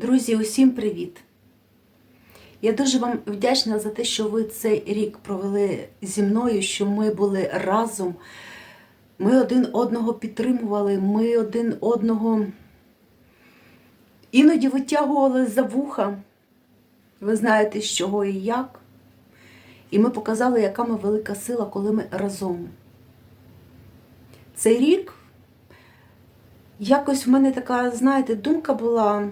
Друзі, усім привіт! Я дуже вам вдячна за те, що ви цей рік провели зі мною, що ми були разом. Ми один одного підтримували, ми один одного іноді витягували за вуха. Ви знаєте, з чого і як. І ми показали, яка ми велика сила, коли ми разом. Цей рік якось в мене така, знаєте, думка була,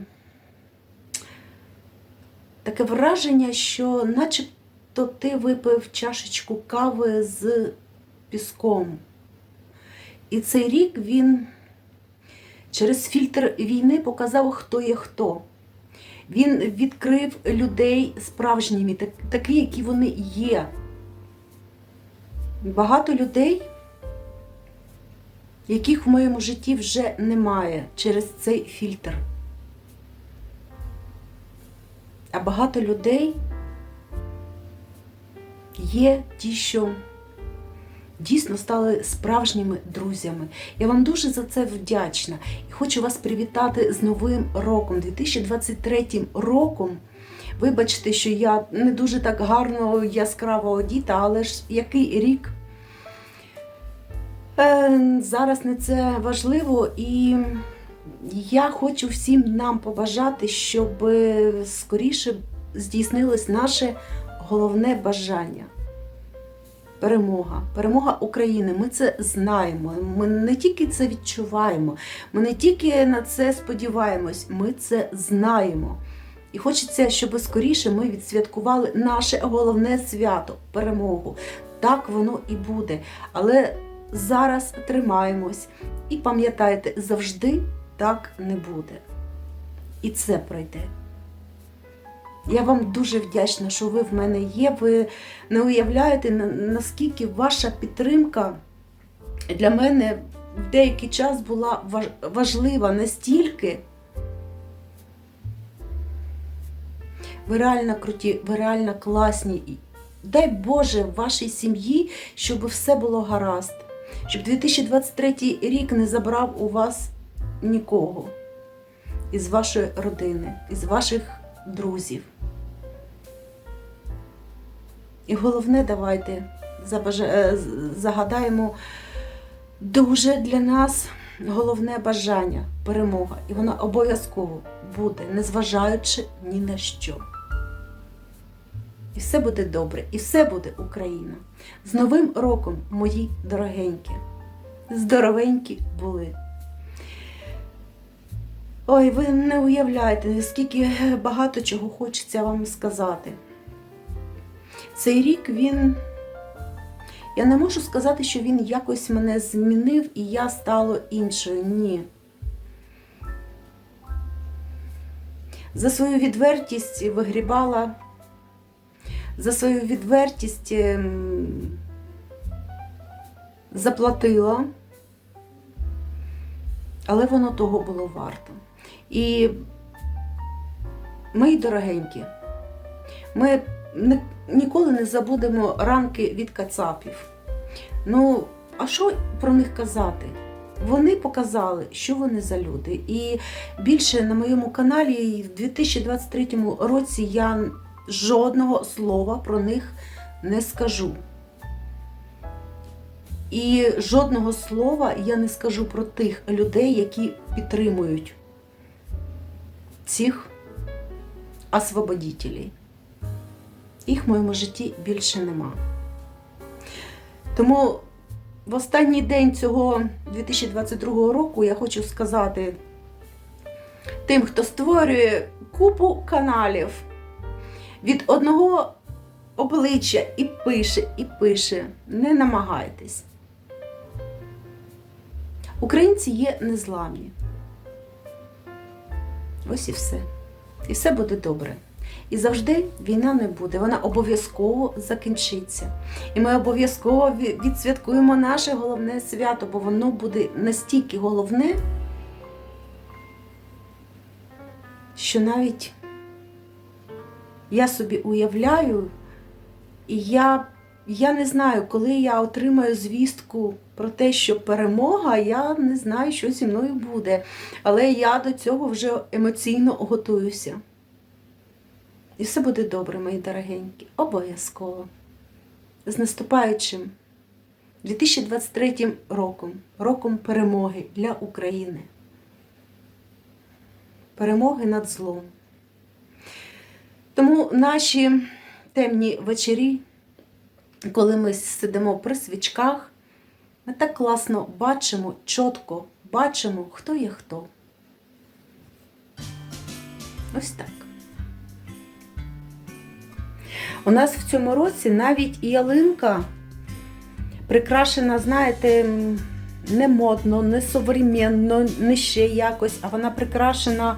таке враження, що начебто ти випив чашечку кави з піском. І цей рік він через фільтр війни показав, хто є хто. Він відкрив людей справжніми, такі, які вони є. Багато людей, яких в моєму житті вже немає через цей фільтр. А багато людей є ті, що дійсно стали справжніми друзями. Я вам дуже за це вдячна і хочу вас привітати з Новим роком, 2023 роком. Вибачте, що я не дуже так гарно яскраво одіта, але ж який рік. Е, Зараз не це важливо, і я хочу всім нам побажати, щоб скоріше здійснилось наше головне бажання. Перемога, перемога України. Ми це знаємо. Ми не тільки це відчуваємо, ми не тільки на це сподіваємось, ми це знаємо. І хочеться, щоб скоріше ми відсвяткували наше головне свято перемогу. Так воно і буде. Але зараз тримаємось і пам'ятайте, завжди так не буде. І це пройде. Я вам дуже вдячна, що ви в мене є. Ви не уявляєте, наскільки ваша підтримка для мене в деякий час була важлива настільки. Ви реально круті, ви реально класні. Дай Боже вашій сім'ї, щоб все було гаразд, щоб 2023 рік не забрав у вас нікого із вашої родини, із ваших друзів. І головне, давайте е, загадаємо дуже для нас головне бажання перемога. І вона обов'язково буде, незважаючи ні на що. І все буде добре, і все буде Україна. З Новим роком, мої дорогенькі, здоровенькі були. Ой, ви не уявляєте, скільки багато чого хочеться вам сказати. Цей рік він. Я не можу сказати, що він якось мене змінив і я стала іншою. Ні. За свою відвертість вигрібала, за свою відвертість ем, заплатила, але воно того було варто. І, мої дорогенькі, ми ніколи не забудемо ранки від кацапів. Ну, а що про них казати? Вони показали, що вони за люди. І більше на моєму каналі в 2023 році я жодного слова про них не скажу. І жодного слова я не скажу про тих людей, які підтримують цих освободителей. Їх в моєму житті більше нема. Тому в останній день цього 2022 року я хочу сказати тим, хто створює купу каналів від одного обличчя і пише, і пише, не намагайтесь. Українці є незламні. Ось і все. І все буде добре. І завжди війна не буде, вона обов'язково закінчиться. І ми обов'язково відсвяткуємо наше головне свято, бо воно буде настільки головне, що навіть я собі уявляю, і я я не знаю, коли я отримаю звістку про те, що перемога, я не знаю, що зі мною буде. Але я до цього вже емоційно готуюся. І все буде добре, мої дорогенькі. Обов'язково. З наступаючим 2023 роком, роком перемоги для України. Перемоги над злом. Тому наші темні вечорі, коли ми сидимо при свічках, ми так класно бачимо, чітко бачимо, хто є хто. Ось так. У нас в цьому році навіть і ялинка прикрашена, знаєте, не модно, не современно, не ще якось, а вона прикрашена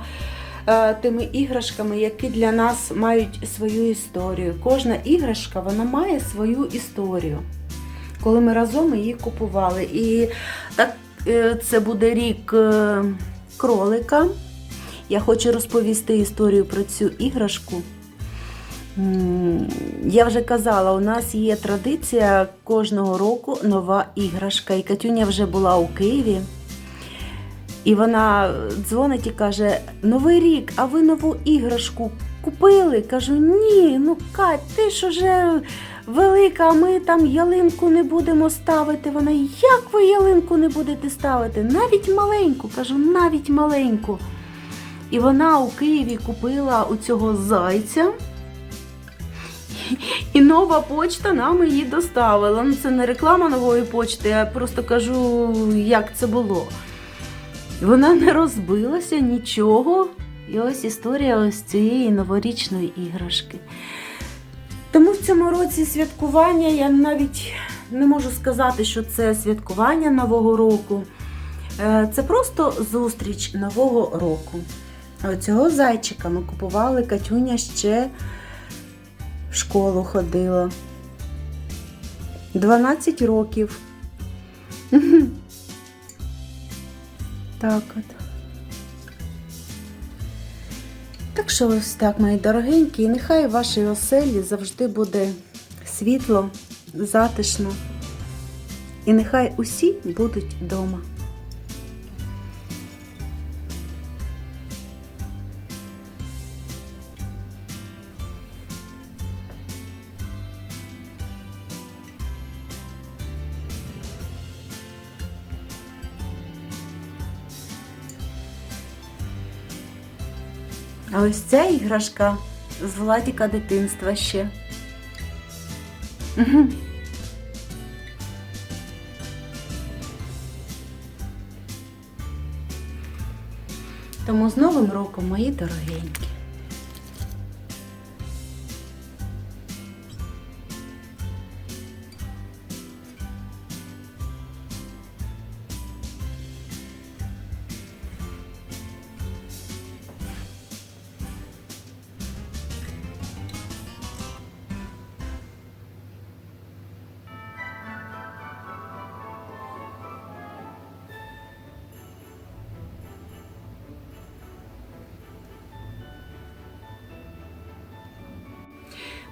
тими іграшками, які для нас мають свою історію. Кожна іграшка вона має свою історію. Коли ми разом її купували. І так е, це буде рік е, кролика. Я хочу розповісти історію про цю іграшку. Я вже казала, у нас є традиція кожного року нова іграшка. І Катюня вже була у Києві. І вона дзвонить і каже: Новий рік, а ви нову іграшку купили? Кажу, ні, ну Кать, ти ж уже велика, а ми там ялинку не будемо ставити. Вона, як ви ялинку не будете ставити? Навіть маленьку, кажу, навіть маленьку. І вона у Києві купила у цього зайця. І нова почта нам її доставила. Ну, це не реклама нової почти, я просто кажу, як це було. Вона не розбилася нічого. І ось історія ось цієї новорічної іграшки. Тому в цьому році святкування я навіть не можу сказати, що це святкування Нового року. Е, Це просто зустріч Нового року. А Цього зайчика ми купували Катюня ще в школу ходила. 12 років. Так от. Так що ось так, мої дорогенькі, і нехай в вашій оселі завжди буде світло, затишно. І нехай усі будуть вдома. А ось ця іграшка з Владіка дитинства ще. Угу. Тому з Новим роком, мої дорогенькі.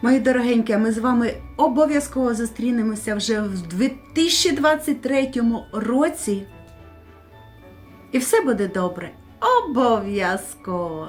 Мої дорогенькі, ми з вами обов'язково зустрінемося вже в 2023 році. І все буде добре. Обов'язково!